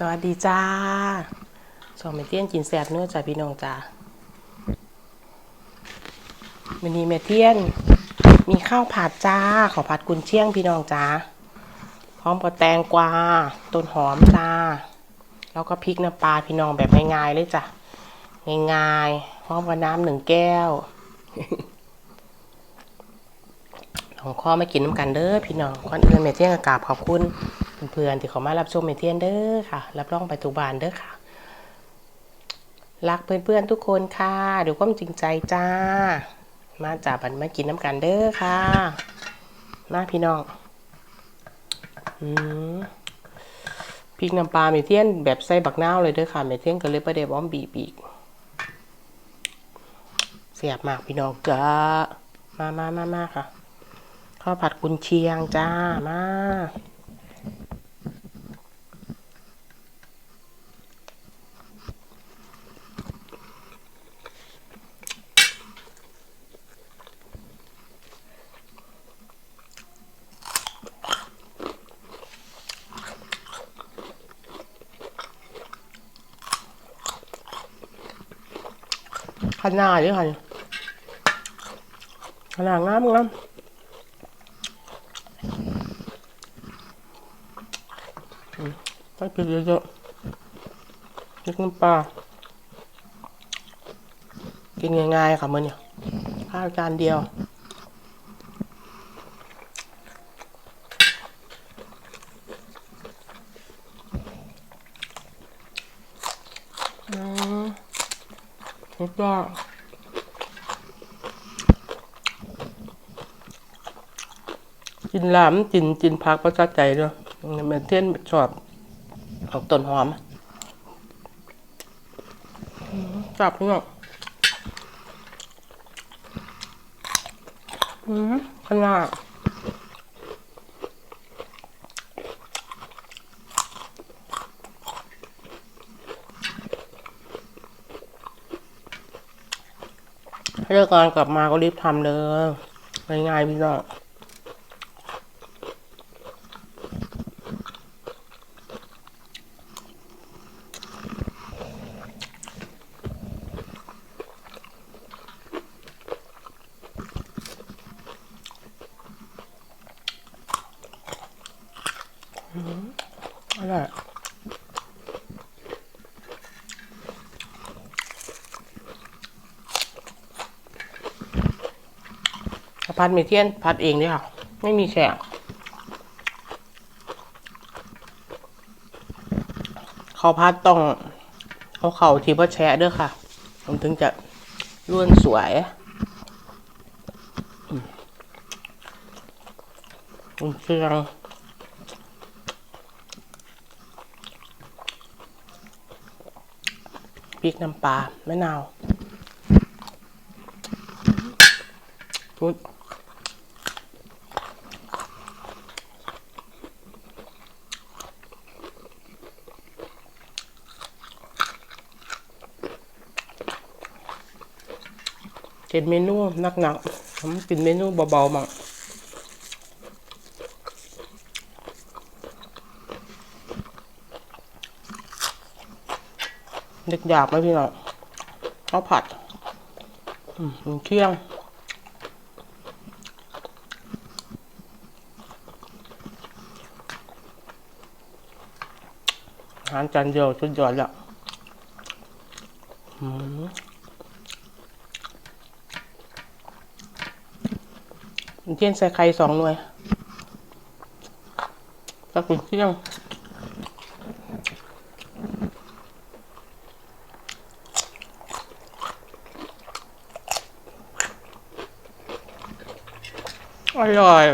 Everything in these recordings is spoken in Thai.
สวัสดีจ้าสองเมเทียนกินแซ่บเนื้อจ้าพี่น้องจ้าวันนี้เมเทียน มีข้าวผัดจ้า ขอผัดกุนเชียงพี่น้องจ้าพร้อมกับแตงกวาต้นหอมจ้า แล้วก็พริกน้ำปลาพี่น้องแบบง่ายๆเลยจ้ะง่ายๆพร้อมกับน้ำหนึ่งแก้วของข้อไมากินน้ำกันเด้อพี่น้องก่อนอื่นเมเทียนกราบขอบคุณ เพื่อนๆที่เขามารับชมเมเทียนเด้อค่ะ รับรองไปทุกบานเด้อค่ะ รักเพื่อนๆทุกคนค่ะดูความจริงใจจ้า มาจากบันมากินน้ำกันเด้อค่ะ มาพี่น้องอืมพริกน้ำปลาเมเทียนแบบใส่บักนาวเลยเด้อค่ะเมเทียนก็เลยประเดี๋ยวบอมบีบอีกเสียบมากพี่น้องจ้ามามามามาค่ะข้าวผัดกุนเชียงจ้ามา ขนาดนี้ค่ะขนาดงามงามใส่พริกเยอะๆพริกน้ำปลากินง่ายๆค่ะมื้อนี้ข้าวจานเดียว อืมสุด ยอดกินหลามกินกินผักประสาใจด้วยแม่เทียนชอบเอาต้นหอมอืมจับเนาะอืมขนาด เลิกงานกลับมาก็รีบทำเลยง่ายๆพี่น้อง อร่อย พัดเมเทียนพัดเองด้วยค่ะ ไม่มีแฉกเขาพัดต้องเอาเข่าทีพ่อแชะด้วยค่ะมันถึงจะร่วนสวยอืมอืมเครื่องพริกน้ำปลามะนาว พุดเป็นเมนูหนักๆผมกินเมนูเบาๆมั่งเด็กอยากไหมพี่น้องข้าวผัดอืมเที่ยง หารจานเดียวสุดยอดล้วอืมเที่ยงใส่ไข่สองหน่วยก็คุณเที่ยงอร่อย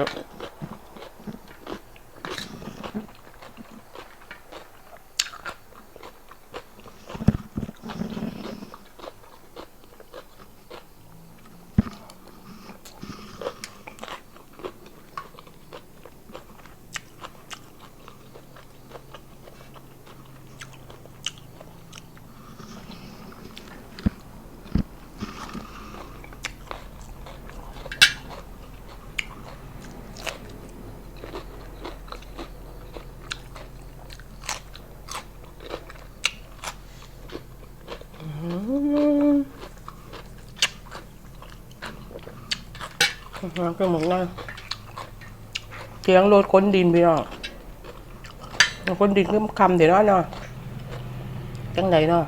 น้ำก็หมกนั่นเสียงรถค้นดินพี่น้องค้นดินคือคำเดี๋ยวน้อยเนาะจังไดเนาะ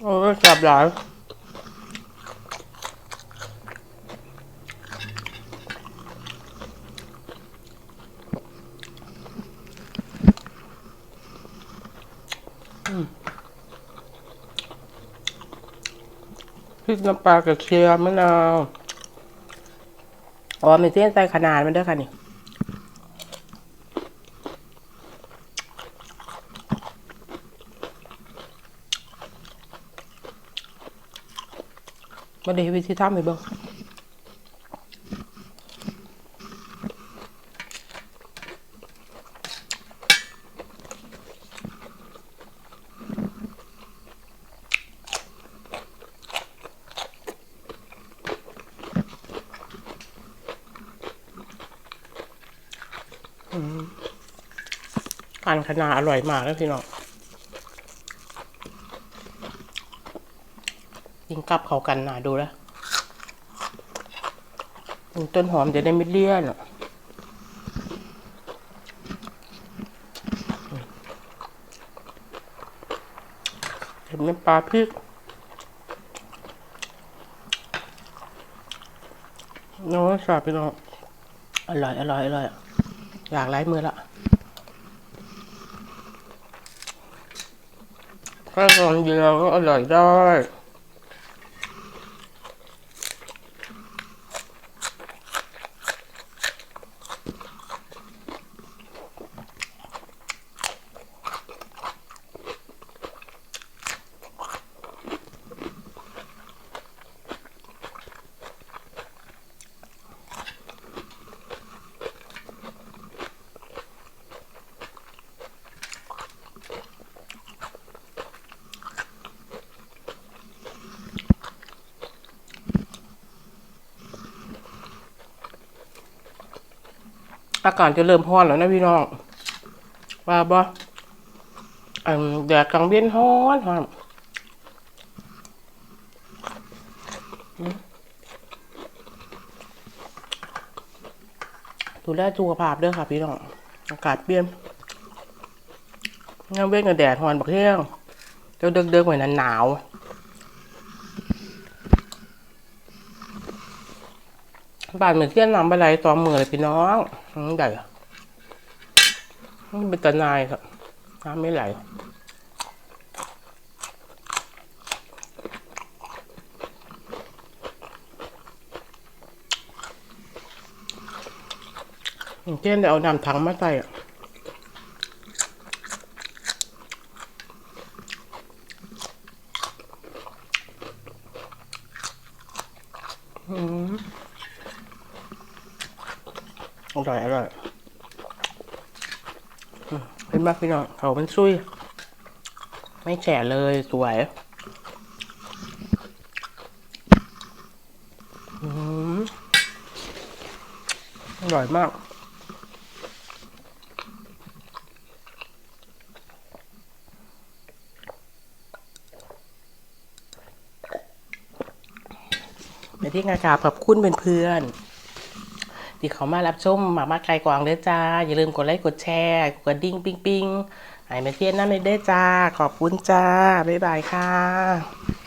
โอ้ยจับหลาย พริกน้ำปลากระเทียมมะนาวอ๋อมีเส้นใส่ขนาดมันด้วยค่ะนี่มาดีววิธีทำให้เบิ่ง การขนาอร่อยมากแล้วพี่น้องกินกับเขากันนะดูแล้วต้นหอมจะได้ไม่เลี่ยนอะเห็นน้ำปลาพริกน้องสาบพี่น้องอร่อย อร่อย อร่อย อยากไล่มือละแค่ตอนเดียวก็อร่อยได้ อากาศจะเริ่มร้อนแล้วนะพี่น้อง ว่าบ่อันแดดกลางเวียนร้อนร้อนดูแลสุขภาพด้อค่ะพี่น้อง อากาศเปลี่ยนงานเว้นกับแดดร้อนบักเที่ยงเดี๋ยวเดิกๆเหมือนนั้นหนาวบานเหมือนเที่ยนน้ำอะไรตอมมือเลยพี่น้อง อืมใหญ่มันเป็นตะนายครับ น้ำไม่ไหลเที่ยนได้เอาน้ำถังมาใส่อะอืม อร่อยอร่อยเป็นมากพี่น้องเขาเป็นซุย ไม่แฉะเลยสวยอืมอร่อยมากไปที่งานกาบกับคุณเพื่อนๆ ที่เขามารับชมหมามาไกลกวางเด้อจ้า อย่าลืมกดไลค์กดแชร์กดดิ่งปิ้งปิ้งไอ้แม่เทียนนั่นเลยเด้อจ้า ขอบคุณจ้า บ๊ายบายค่ะ